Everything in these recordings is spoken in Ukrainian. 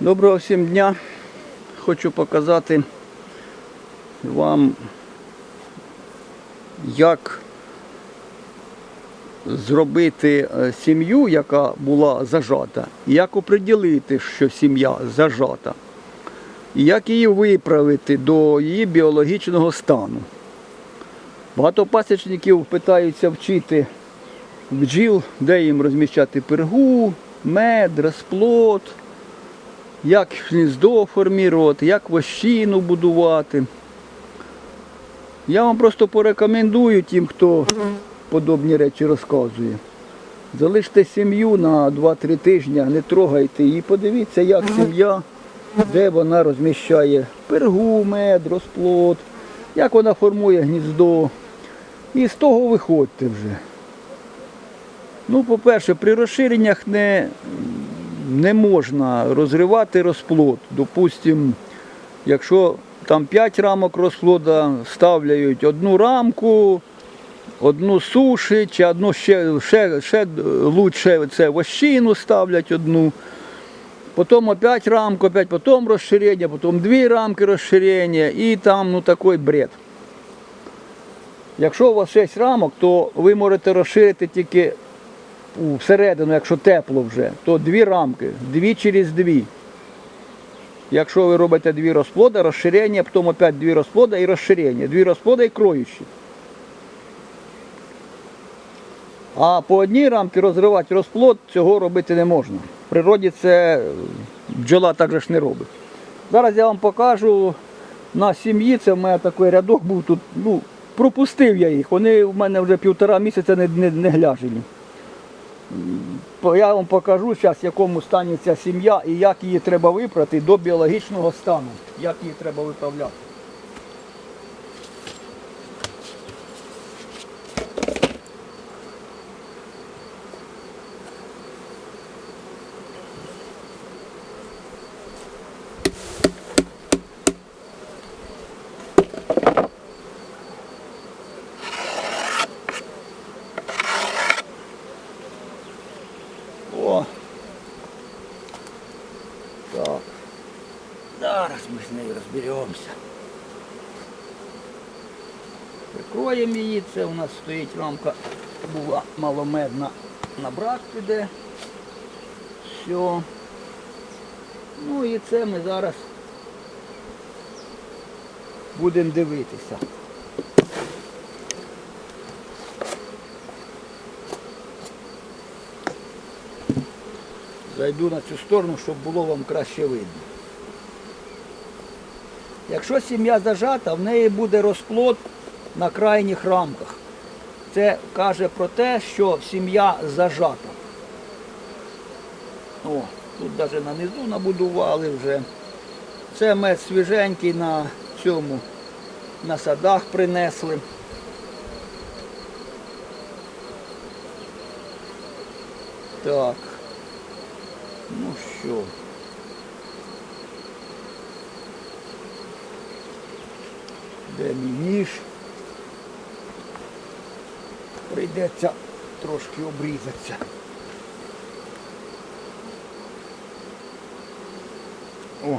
Доброго всім дня. Хочу показати вам, як зробити е, сім'ю, яка була зажата, як оприділити, що сім'я зажата, і як її виправити до її біологічного стану. Багато пасічників питаються вчити бджіл, де їм розміщати пергу, мед, розплод як гніздо формувати, як вощину будувати. Я вам просто порекомендую тим, хто подобні речі розказує. Залиште сім'ю на 2-3 тижні, не трогайте її, подивіться, як сім'я, де вона розміщає пергу, мед, розплод, як вона формує гніздо. І з того виходьте вже. Ну, по-перше, при розширеннях не, не можна розривати розплод. Допустим, якщо там 5 рамок розплода ставляють одну рамку, одну суші, чи одну ще, ще, ще лучше це вощину ставлять одну. Потім опять рамку, опять потім розширення, потім дві рамки розширення і там ну такий бред. Якщо у вас 6 рамок, то ви можете розширити тільки всередину, якщо тепло вже, то дві рамки, дві через дві. Якщо ви робите дві розплода, розширення, потім опять дві розплода і розширення. Дві розплода і кроючі. А по одній рамці розривати розплод цього робити не можна. В природі це е, бджола так же ж не робить. Зараз я вам покажу на сім'ї, це в мене такий рядок був тут. Ну, пропустив я їх. Вони в мене вже півтора місяця не, не, не гляжені. Я вам покажу зараз, в якому стані ця сім'я і як її треба випрати до біологічного стану. Як її треба виправляти. З нею розберемося. Прикроємо її, це у нас стоїть рамка, була маломедна на брак піде. Все. Ну і це ми зараз будемо дивитися. Зайду на цю сторону, щоб було вам краще видно. Якщо сім'я зажата, в неї буде розплод на крайніх рамках. Це каже про те, що сім'я зажата. О, тут навіть на низу набудували вже. Це мед свіженький на цьому, на садах принесли. Так. Ну що? Де мій ніж? Прийдеться трошки обрізатися. О.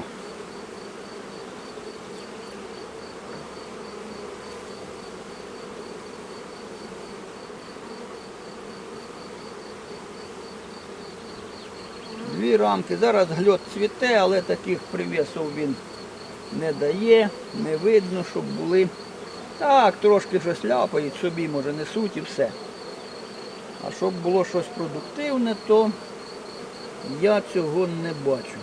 Дві рамки. Зараз гльот цвіте, але таких привісів він не дає, не видно, щоб були. Так, трошки щось ляпають, собі може несуть і все. А щоб було щось продуктивне, то я цього не бачу.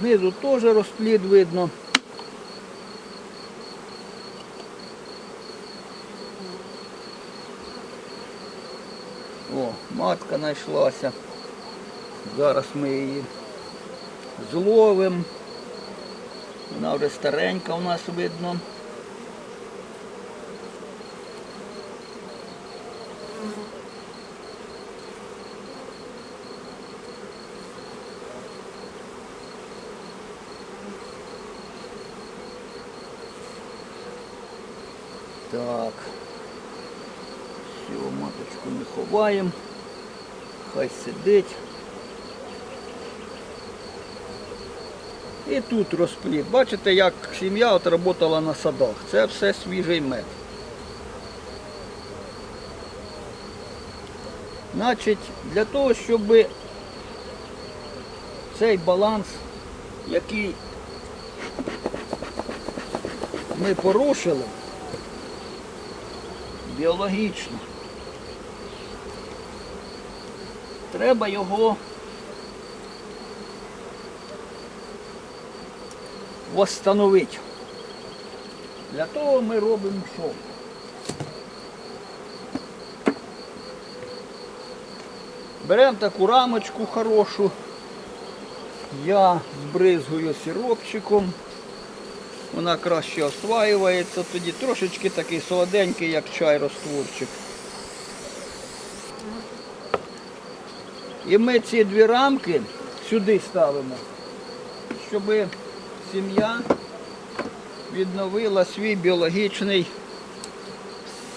Знизу теж розплід видно. О, матка знайшлася. Зараз ми її зловимо. Вона вже старенька у нас видно. Так. Все, маточку ми ховаємо. Хай сидить. І тут розплід. Бачите, як сім'я от працювала на садах. Це все свіжий мед. Значить, для того, щоб цей баланс, який ми порушили, біологічно, треба його восстановити. Для того ми робимо що? Беремо таку рамочку хорошу. Я збризгую сиропчиком. Вона краще осваюється, тоді трошечки такий солоденький, як чай розтворчик. І ми ці дві рамки сюди ставимо, щоб сім'я відновила свій біологічний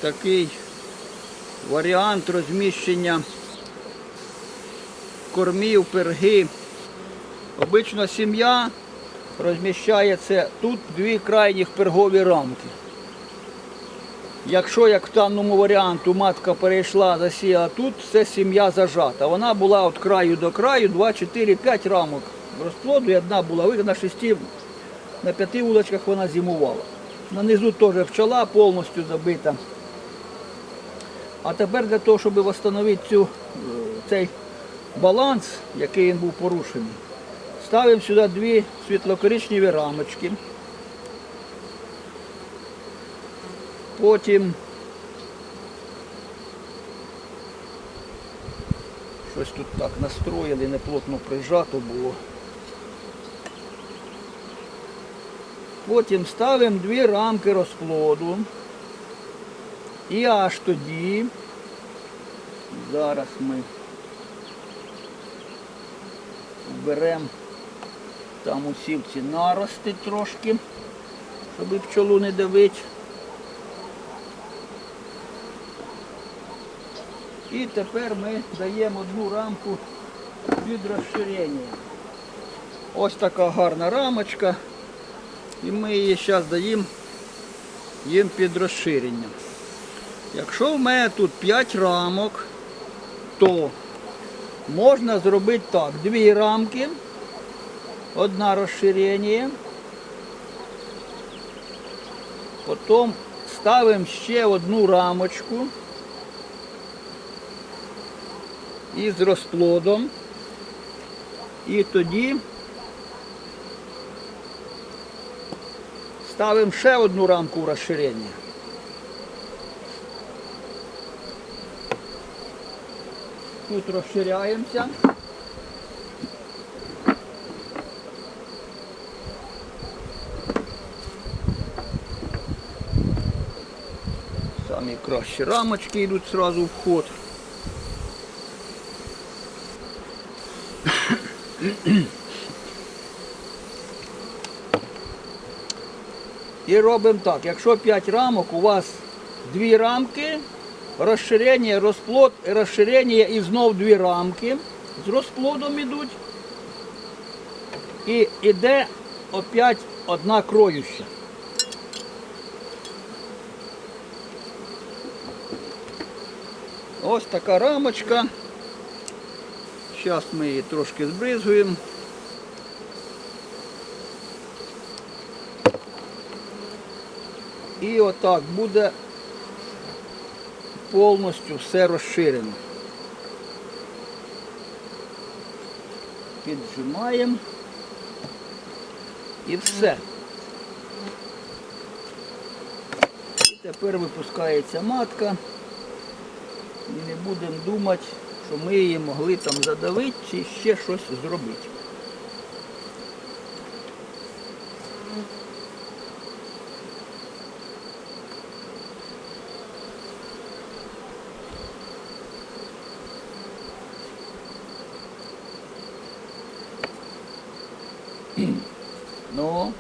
такий варіант розміщення кормів, перги. Обично сім'я розміщається тут дві крайніх пергові рамки. Якщо як в даному варіанту матка перейшла, засіяла тут, це сім'я зажата. Вона була від краю до краю 2, 4, 5 рамок розплоду, і одна була вигнана на шести, на п'яти вуличках вона зимувала. Нанизу теж пчола повністю забита. А тепер для того, щоб цю, е, цей баланс, який він був порушений, ставимо сюди дві світлокоричневі рамочки. Потім щось тут так настроїли, неплотно прижато було. Потім ставимо дві рамки розплоду. І аж тоді, зараз ми беремо там у сівці нарости трошки, щоб пчолу не давити. І тепер ми даємо одну рамку під розширення. Ось така гарна рамочка. І ми її зараз даємо їм під розширення. Якщо в мене тут 5 рамок, то можна зробити так. Дві рамки, одна розширення. Потім ставимо ще одну рамочку із розплодом. І тоді ставимо ще одну рамку в розширення. Тут розширяємося. Самі кращі рамочки йдуть одразу в ход. І робимо так, якщо 5 рамок, у вас дві рамки, розширення, розплод, розширення і знов дві рамки з розплодом ідуть. І йде опять одна кроюща. Ось така рамочка. Зараз ми її трошки збризуємо. Отак буде повністю все розширено. Піджимаємо і все. І тепер випускається матка. І не будемо думати, що ми її могли там задавити чи ще щось зробити. Ну.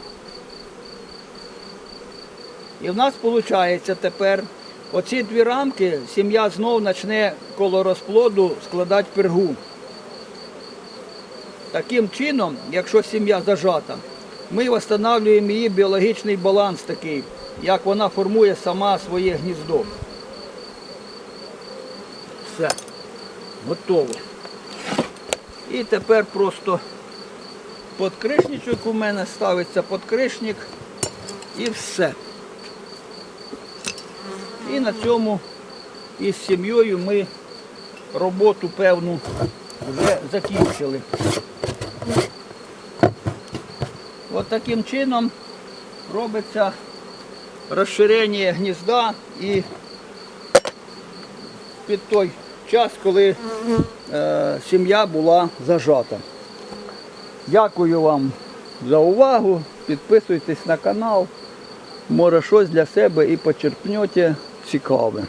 І в нас виходить тепер Оці дві рамки сім'я знов почне коло розплоду складати пергу. Таким чином, якщо сім'я зажата, ми встановлюємо її біологічний баланс такий, як вона формує сама своє гніздо. Все, готово. І тепер просто подкришничок у мене ставиться подкришник і все. І на цьому із сім'єю ми роботу певну вже закінчили. От таким чином робиться розширення гнізда і під той час, коли е, сім'я була зажата. Дякую вам за увагу. Підписуйтесь на канал. Може щось для себе і почерпнете цікаве.